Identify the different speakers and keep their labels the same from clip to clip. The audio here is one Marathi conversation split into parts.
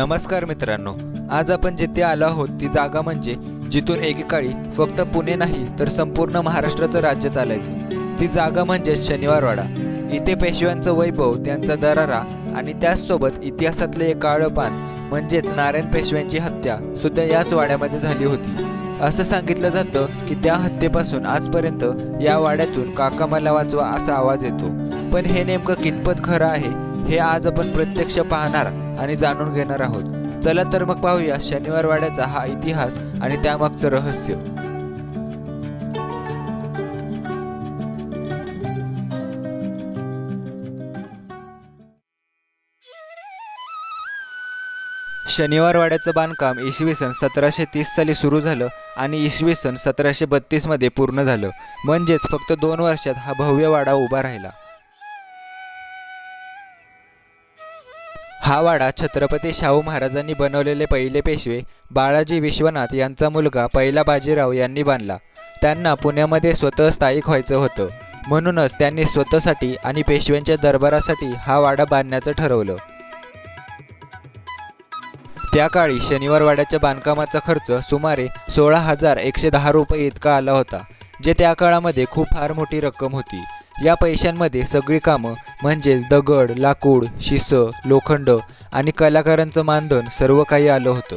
Speaker 1: नमस्कार मित्रांनो आज आपण जिथे आलो आहोत ती जागा म्हणजे जिथून एकेकाळी फक्त पुणे नाही तर संपूर्ण महाराष्ट्राचं राज्य चालायचं. ती जागा म्हणजे शनिवारवाडा. इथे पेशव्यांचं वैभव त्यांचा दरारा आणि त्याचसोबत इतिहासातले एक काळं पान म्हणजेच नारायण पेशव्यांची हत्या सुद्धा याच वाड्यामध्ये झाली होती. असं सांगितलं जातं की त्या हत्येपासून आजपर्यंत या वाड्यातून काका मला वाचवा असा आवाज येतो. पण हे नेमकं कितपत खरं आहे हे आज आपण प्रत्यक्ष पाहणार आणि जाणून घेणार आहोत. चला तर मग पाहूया शनिवार वाड्याचा हा इतिहास आणि त्यामागचं रहस्य. शनिवार वाड्याचं बांधकाम इसवी सन सतराशे तीस साली सुरू झालं आणि इसवी सन सतराशे बत्तीसमध्ये पूर्ण झालं. म्हणजेच फक्त दोन वर्षात हा भव्य वाडा उभा राहिला. हा वाडा छत्रपती शाहू महाराजांनी बनवलेले पहिले पेशवे बाळाजी विश्वनाथ यांचा मुलगा पहिला बाजीराव यांनी बांधला. त्यांना पुण्यामध्ये स्वतः स्थायिक व्हायचं होतं. म्हणूनच त्यांनी स्वतःसाठी आणि पेशव्यांच्या दरबारासाठी हा वाडा बांधण्याचं ठरवलं. त्या काळी शनिवार वाड्याच्या बांधकामाचा खर्च सुमारे सोळा हजार एकशे दहा रुपये इतका आला होता जे त्या काळामध्ये खूप फार मोठी रक्कम होती. या पैशांमध्ये सगळी कामं म्हणजेच दगड लाकूड शिसं लोखंड आणि कलाकारांचं मानधन सर्व काही आलं होतं.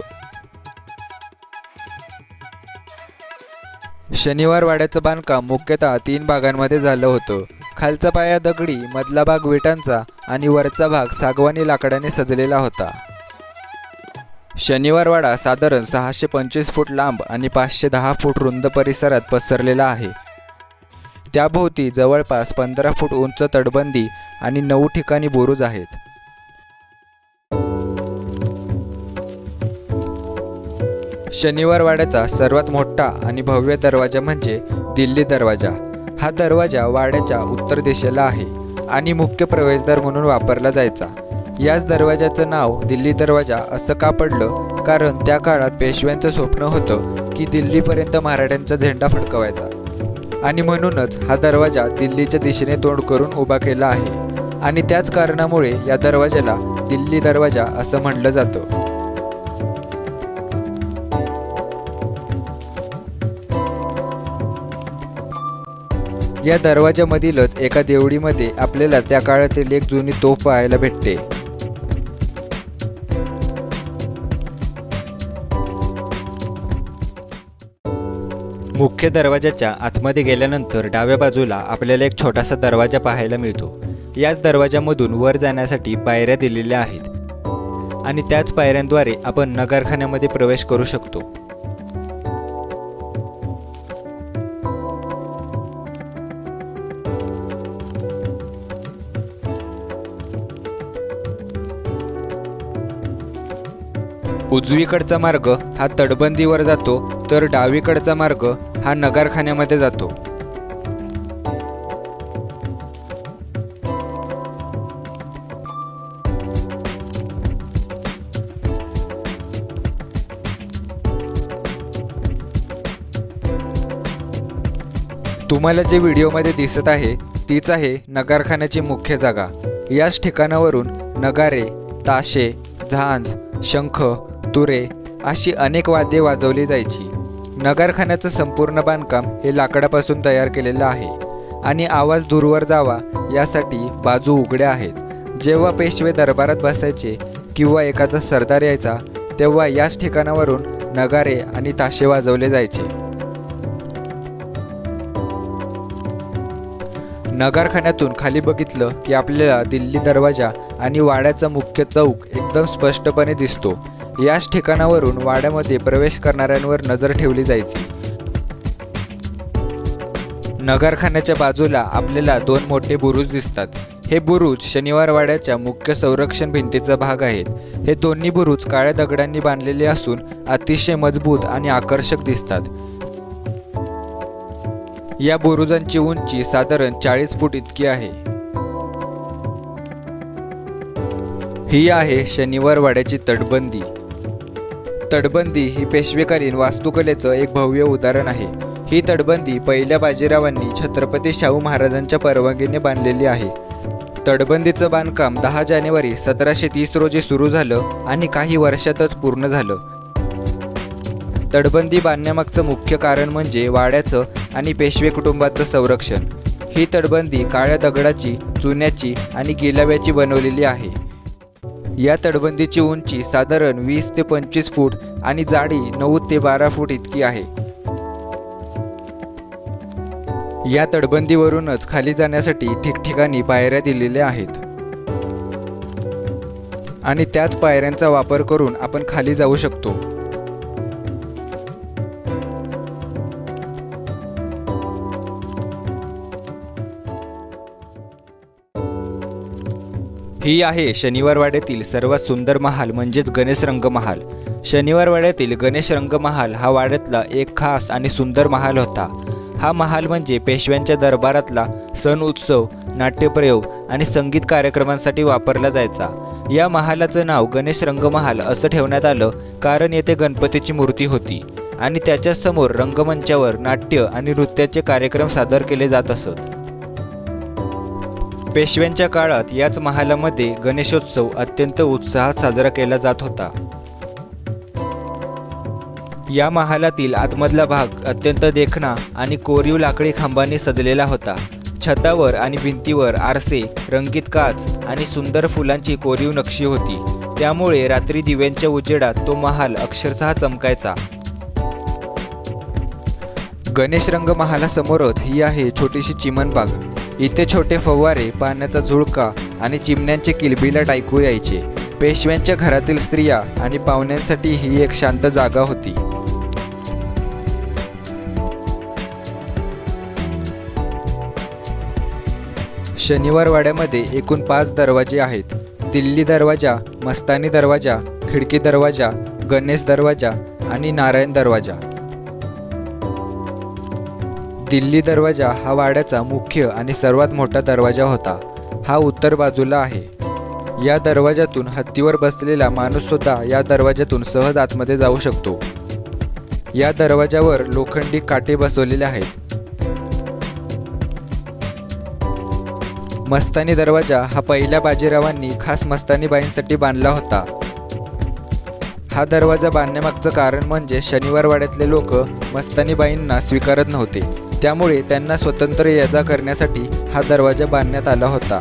Speaker 1: शनिवार वाड्याचं बांधकाम मुख्यतः तीन भागांमध्ये झालं होतं. खालचा पाया दगडी मधला भाग विटांचा आणि वरचा भाग सागवानी लाकडाने सजलेला होता. शनिवार वाडा साधारण सहाशे पंचवीस फूट लांब आणि पाचशे दहा फूट रुंद परिसरात पसरलेला आहे. त्याभोवती जवळपास पंधरा फूट उंच तटबंदी आणि नऊ ठिकाणी बुरुज आहेत. शनिवार वाड्याचा सर्वात मोठा आणि भव्य दरवाजा म्हणजे दिल्ली दरवाजा. हा दरवाजा वाड्याच्या उत्तर दिशेला आहे आणि मुख्य प्रवेशद्वार म्हणून वापरला जायचा. याच दरवाजाचं नाव दिल्ली दरवाजा असं का पडलं? कारण त्या काळात पेशव्यांचं स्वप्न होतं की दिल्लीपर्यंत मराठ्यांचा झेंडा फडकवायचा. आणि म्हणूनच हा दरवाजा दिल्लीच्या दिशेने तोंड करून उभा केला आहे. आणि त्याच कारणामुळे या दरवाजाला दिल्ली दरवाजा असं म्हटलं जातं. या दरवाजामधीलच एका देवडीमध्ये आपल्याला त्या काळातील एक जुनी तोफ पाहायला भेटते. मुख्य दरवाजाच्या आतमध्ये गेल्यानंतर डाव्या बाजूला आपल्याला एक छोटासा दरवाजा पाहायला मिळतो. याच दरवाजामधून वर जाण्यासाठी पायऱ्या दिलेल्या आहेत. आणि त्याच पायऱ्यांद्वारे आपण नगरखान्यामध्ये प्रवेश करू शकतो. उजवीकडचा मार्ग हा तटबंदीवर जातो तर डावीकडचा मार्ग हा नगरखान्यामध्ये जातो. तुम्हाला जे व्हिडिओमध्ये दिसत आहे तीच आहे नगारखान्याची मुख्य जागा. याच ठिकाणावरून नगारे ताशे झांज शंख तुरे अशी अनेक वाद्ये वाजवली जायची. नगरखान्याचं संपूर्ण बांधकाम हे लाकडापासून तयार केलेलं आहे आणि आवाज दूरवर जावा यासाठी बाजू उघड्या आहेत. जेव्हा पेशवे दरबारात बसायचे किंवा एखादा सरदार यायचा तेव्हा याच ठिकाणावरून नगारे आणि ताशे वाजवले जायचे. नगारखान्यातून खाली बघितलं की आपल्याला दिल्ली दरवाजा आणि वाड्याचा मुख्य चौक एकदम स्पष्टपणे दिसतो. याच ठिकाणावरून वाड्यामध्ये प्रवेश करणाऱ्यांवर नजर ठेवली जायची. नगरखान्याच्या बाजूला आपल्याला दोन मोठे बुरुज दिसतात. हे बुरुज शनिवार वाड्याच्या मुख्य संरक्षण भिंतीचा भाग आहेत. हे दोन्ही बुरुज काळ्या दगडांनी बांधलेले असून अतिशय मजबूत आणि आकर्षक दिसतात. या बुरुजांची उंची साधारण चाळीस फूट इतकी आहे. ही आहे शनिवार वाड्याची तटबंदी. तटबंदी ही पेशवेकालीन वास्तुकलेचं एक भव्य उदाहरण आहे. ही तटबंदी पहिल्या बाजीरावांनी छत्रपती शाहू महाराजांच्या परवानगीने बांधलेली आहे. तटबंदीचं बांधकाम दहा जानेवारी सतराशे तीस रोजी सुरू झालं आणि काही वर्षातच पूर्ण झालं. तटबंदी बांधण्यामागचं मुख्य कारण म्हणजे वाड्याचं आणि पेशवे कुटुंबाचं संरक्षण. ही तटबंदी काळ्या दगडाची चुन्याची आणि गिलाव्याची बनवलेली आहे. या तटबंदीची उंची साधारण वीस ते पंचवीस फूट आणि जाडी नऊ ते बारा फूट इतकी आहे. या तटबंदीवरूनच खाली जाण्यासाठी ठिकठिकाणी पायऱ्या दिलेल्या आहेत. आणि त्याच पायऱ्यांचा वापर करून आपण खाली जाऊ शकतो. ही आहे शनिवारवाड्यातील सर्वात सुंदर महाल म्हणजेच गणेश रंग महाल शनिवारवाड्यातील गणेश रंग महाल हा वाड्यातला एक खास आणि सुंदर महाल होता. हा महाल म्हणजे पेशव्यांच्या दरबारातला सण उत्सव नाट्यप्रयोग आणि संगीत कार्यक्रमांसाठी वापरला जायचा. या महालाचं नाव गणेश रंगमहाल असं ठेवण्यात आलं कारण येथे गणपतीची मूर्ती होती आणि त्याच्यासमोर रंगमंचावर नाट्य आणि नृत्याचे कार्यक्रम सादर केले जात असत. पेशव्यांच्या काळात याच महालामध्ये गणेशोत्सव अत्यंत उत्साहात साजरा केला जात होता. या महालातील आतमधला भाग अत्यंत देखणा आणि कोरीव लाकडी खांबांनी सजलेला होता. छतावर आणि भिंतीवर आरसे रंगीत काच आणि सुंदर फुलांची कोरीव नक्षी होती. त्यामुळे रात्री दिव्यांच्या उजेडात तो महाल अक्षरशः चमकायचा. गणेश रंग महालासमोरच ही आहे छोटीशी चिमणबाग. इथे छोटे फवारे पाण्याचा झुळका आणि चिमण्यांचे किलबिलाट ऐकू यायचे. पेशव्यांच्या घरातील स्त्रिया आणि पाहुण्यांसाठी ही एक शांत जागा होती. शनिवार वाड्यामध्ये एकूण पाच दरवाजे आहेत. दिल्ली दरवाजा मस्तानी दरवाजा खिडकी दरवाजा गणेश दरवाजा आणि नारायण दरवाजा. दिल्ली दरवाजा हा वाड्याचा मुख्य आणि सर्वात मोठा दरवाजा होता. हा उत्तर बाजूला आहे. या दरवाजातून हत्तीवर बसलेला माणूससुद्धा या दरवाजातून सहज आतमध्ये जाऊ शकतो. या दरवाजावर लोखंडी काटे बसवलेले आहेत. मस्तानी दरवाजा हा पहिल्या बाजीरावांनी खास मस्तानीबाईंसाठी बांधला होता. हा दरवाजा बांधण्यामागचं कारण म्हणजे शनिवार वाड्यातले लोक मस्तानीबाईंना स्वीकारत नव्हते. त्यामुळे त्यांना स्वतंत्र ये जा करण्यासाठी हा दरवाजा बांधण्यात आला होता.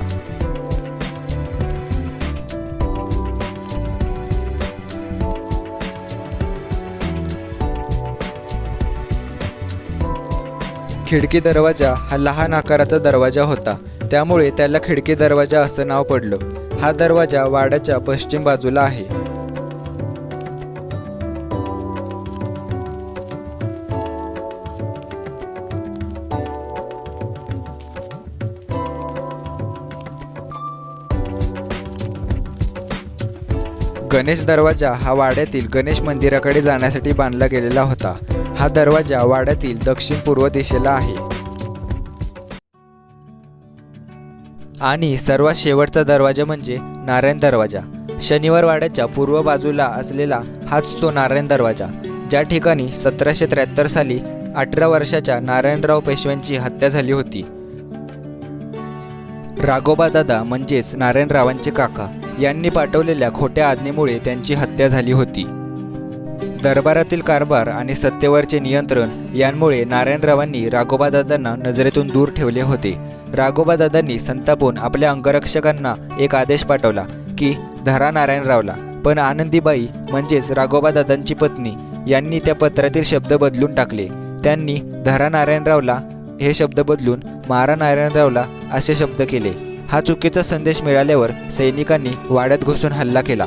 Speaker 1: खिडकी दरवाजा हा लहान आकाराचा दरवाजा होता. त्यामुळे त्याला खिडकी दरवाजा असं नाव पडलं. हा दरवाजा वाड्याच्या पश्चिम बाजूला आहे. गणेश दरवाजा हा वाड्यातील गणेश मंदिराकडे जाण्यासाठी बांधला गेलेला होता. हा दरवाजा वाड्यातील दक्षिण पूर्व दिशेला आहे. आणि सर्वात शेवटचा दरवाजा म्हणजे नारायण दरवाजा. शनिवार वाड्याच्या पूर्व बाजूला असलेला हाच तो नारायण दरवाजा ज्या ठिकाणी सतराशे त्र्याहत्तर साली अठरा वर्षाच्या नारायणराव पेशव्यांची हत्या झाली होती. राघोबा दादा म्हणजेच नारायणरावांचे काका. यांनी पाठवलेल्या खोट्या आज्ञेमुळे त्यांची हत्या झाली होती. दरबारातील कारभार आणि सत्तेवरचे नियंत्रण यांमुळे नारायणरावांनी राघोबादादांना नजरेतून दूर ठेवले होते. राघोबादादांनी संतापून आपल्या अंगरक्षकांना एक आदेश पाठवला की धरा नारायणरावला. पण आनंदीबाई म्हणजेच राघोबादादांची पत्नी यांनी त्या पत्रातील शब्द बदलून टाकले. त्यांनी धरा नारायणरावला हे शब्द बदलून मारा नारायणरावला असे शब्द केले. हा चुकीचा संदेश मिळाल्यावर सैनिकांनी वाड्यात घुसून हल्ला केला.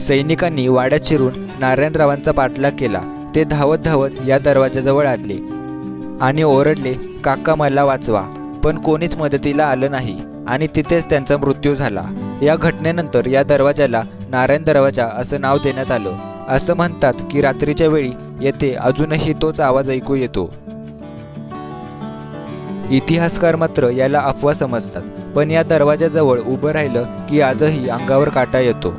Speaker 1: सैनिकांनी वाड्यात शिरून नारायणरावांचा पाठलाग केला. ते धावत धावत या दरवाजाजवळ आले आणि ओरडले काका मला वाचवा. पण कोणीच मदतीला आलं नाही आणि तिथेच त्यांचा मृत्यू झाला. या घटनेनंतर या दरवाजाला नारायण दरवाजा असं नाव देण्यात आलं. असं म्हणतात की रात्रीच्या वेळी येथे अजूनही तोच आवाज ऐकू येतो. इतिहासकार मात्र याला अफवा समजतात. पण या दरवाजाजवळ उभं राहिलं की आजही अंगावर काटा येतो.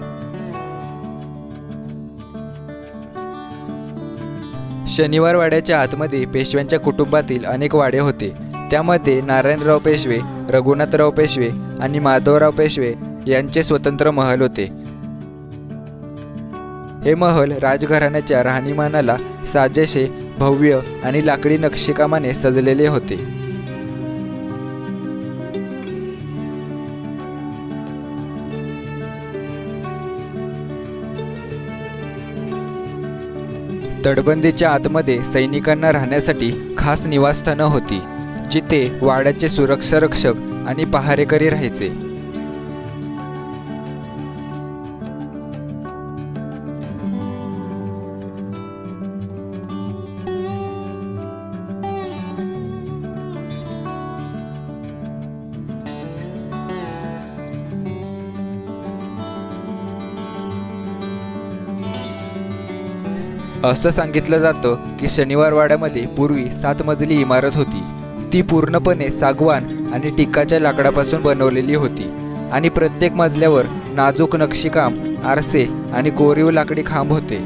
Speaker 1: शनिवार वाड्याच्या आतमध्ये पेशव्यांच्या कुटुंबातील अनेक वाडे होते. त्यामध्ये नारायणराव पेशवे रघुनाथराव पेशवे आणि माधवराव पेशवे यांचे स्वतंत्र महल होते. हे महल राजघराण्याच्या राहणीमानाला साजेसे भव्य आणि लाकडी नक्षीकामाने सजलेले होते. तटबंदीच्या आतमध्ये सैनिकांना राहण्यासाठी खास निवासस्थानं होती जिथे वाड्याचे सुरक्षारक्षक आणि पहारेकरी राहायचे. असं सांगितलं जातं की शनिवारवाड्यामध्ये पूर्वी सात मजली इमारत होती. ती पूर्णपणे सागवान आणि टिकाच्या लाकडापासून बनवलेली होती आणि प्रत्येक मजल्यावर नाजूक नक्षीकाम आरसे आणि कोरीव लाकडी खांब होते.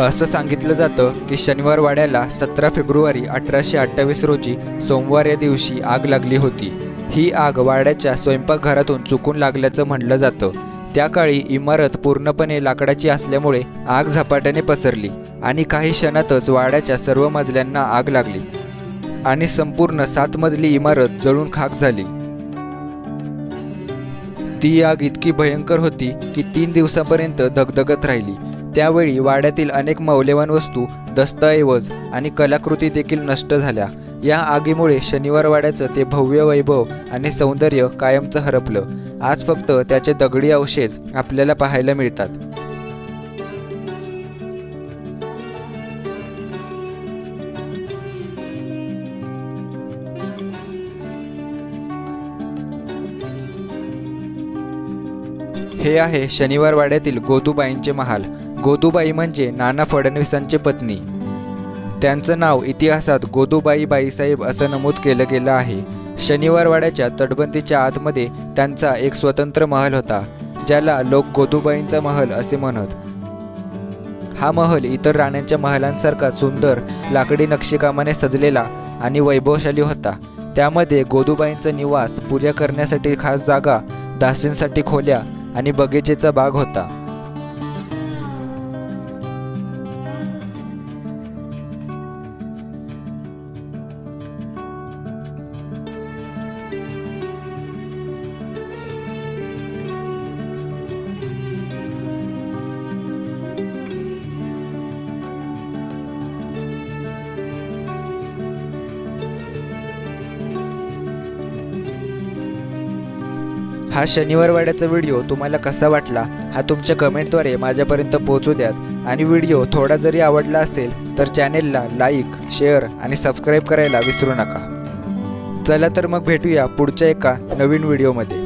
Speaker 1: असं सांगितलं जातं की शनिवार वाड्याला सतरा फेब्रुवारी अठराशे अठ्ठावीस रोजी सोमवार या दिवशी आग लागली होती. ही आग वाड्याच्या स्वयंपाकघरातून चुकून लागल्याचं म्हटलं जातं. त्या काळी इमारत पूर्णपणे लाकडाची असल्यामुळे आग झपाट्याने पसरली आणि काही क्षणातच वाड्याच्या सर्व मजल्यांना आग लागली आणि संपूर्ण सात मजली इमारत जळून खाक झाली. ती आग इतकी भयंकर होती की तीन दिवसापर्यंत धगधगत राहिली. त्यावेळी वाड्यातील अनेक मौल्यवान वस्तू दस्तऐवज आणि कलाकृती देखील नष्ट झाल्या. या आगीमुळे शनिवार वाड्याचं ते भव्य वैभव आणि सौंदर्य कायमचं हरपलं. आज फक्त त्याचे दगडी अवशेष आपल्याला पाहायला मिळतात. हे आहे शनिवारवाड्यातील गोदूबाईंचे महाल. गोदूबाई म्हणजे नाना फडणवीसांची पत्नी. त्यांचं नाव इतिहासात गोदूबाई बाईसाहेब असं नमूद केलं गेलं आहे. शनिवारवाड्याच्या तटबंदीच्या आतमध्ये त्यांचा एक स्वतंत्र महल होता ज्याला लोक गोदूबाईंचा महल असे म्हणत. हा महल इतर राण्यांच्या महलांसारखा सुंदर लाकडी नक्षीकामाने सजलेला आणि वैभवशाली होता. त्यामध्ये गोदूबाईंचा निवास पूजा करण्यासाठी खास जागा दासींसाठी खोल्या आणि बगीचेचा बाग होता. हा शनिवारवाड्याचा व्हिडिओ तुम्हाला कसा वाटला? हा तुमच्या कमेंटद्वारे माझ्यापर्यंत पोहोचू द्यात. आणि व्हिडिओ थोडा जरी आवडला असेल तर चॅनेलला लाईक शेअर आणि सबस्क्राईब करायला विसरू नका. चला तर मग भेटूया पुढच्या एका नवीन व्हिडिओमध्ये.